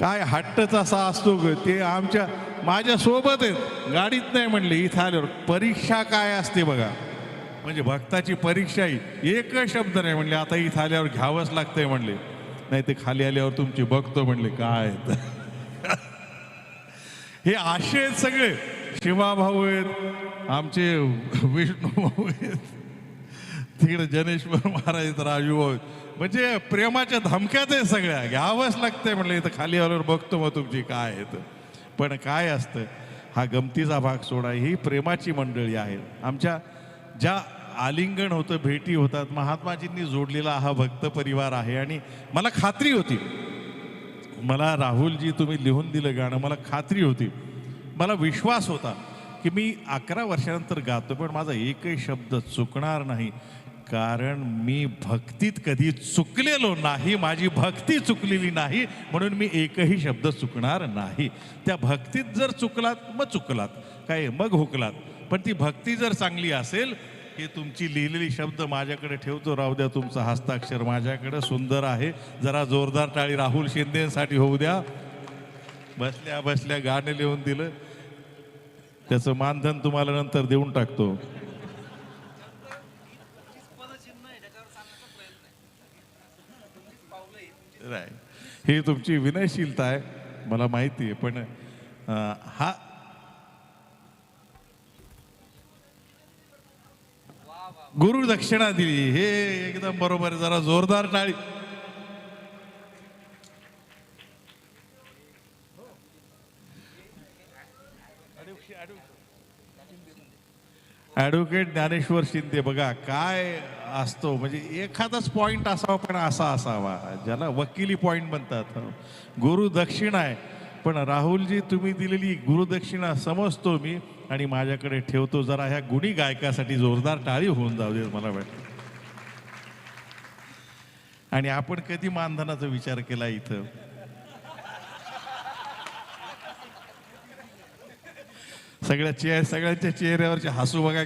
काय हट्टच असा असतो ग. ते आमच्या माझ्या सोबत आहेत. गाडीत नाही म्हणले इथं आल्यावर. परीक्षा काय असते बघा. म्हणजे भक्ताची परीक्षा ही. एक शब्द नाही म्हणले आता इथं आल्यावर घ्यावंच लागतंय म्हणले. नाही ते खाली आल्यावर तुमची बघतो म्हणले काय? हे असे आहेत सगळे. शिवा भाऊ आहेत आमचे विष्णू भाऊ आहेत. तिकडे जनेश्वर महाराज आहेत, राजू म्हणजे प्रेमाच्या धमक्यात आहे सगळ्या. घ्यावंच लागतंय म्हणलं इथं खाली आल्यावर बघतो मग तुमची काय येतं पण काय असतं हा गमतीचा भाग सोडा ही प्रेमाची मंडळी आहे. आमच्या ज्या आलिंगण होतं भेटी होतात महात्माजींनी जोडलेला हा भक्त परिवार आहे. आणि मला खात्री होती. मला राहुलजी तुम्ही लिहून दिलं गाणं मला खात्री होती. मला विश्वास होता की मी अकरा वर्षानंतर गातो पण माझा एकही शब्द चुकणार नाही. कारण मी भक्तीत कधी चुकलेलो नाही माझी भक्ती चुकलेली नाही म्हणून मी एकही शब्द चुकणार नाही. त्या भक्तीत जर चुकलात मग चुकलात काय मग हुकलात. पण ती भक्ती जर चांगली असेल की तुमची लिहिलेली शब्द माझ्याकडे ठेवतो राहू द्या तुमचं हस्ताक्षर माझ्याकडे सुंदर आहे. जरा जोरदार टाळी राहुल शिंदेसाठी होऊ द्या. बसल्या बसल्या गाणं लिहून दिलं. त्याचं मानधन तुम्हाला नंतर देऊन टाकतो. ही तुमची विनयशीलता आहे मला माहिती आहे पण हा गुरु दक्षिणा दिली हे एकदम बरोबर आहे. जरा जोरदार टाळी ॲडव्होकेट ज्ञानेश्वर शिंदे बघा काय असतो म्हणजे एखादाच पॉईंट असावा पण असा असावा. ज्याला वकिली पॉईंट म्हणतात. गुरु दक्षिणा आहे पण राहुलजी तुम्ही दिलेली गुरुदक्षिणा समजतो मी आणि माझ्याकडे ठेवतो जरा ह्या गुणी गायकासाठी जोरदार टाळी होऊन जाऊ दे मला वाटतं. आणि आपण कधी मानधनाचा विचार केला इथं? सगळ्या चेह सगळ्यांच्या चेहऱ्यावरचे हसू बघा.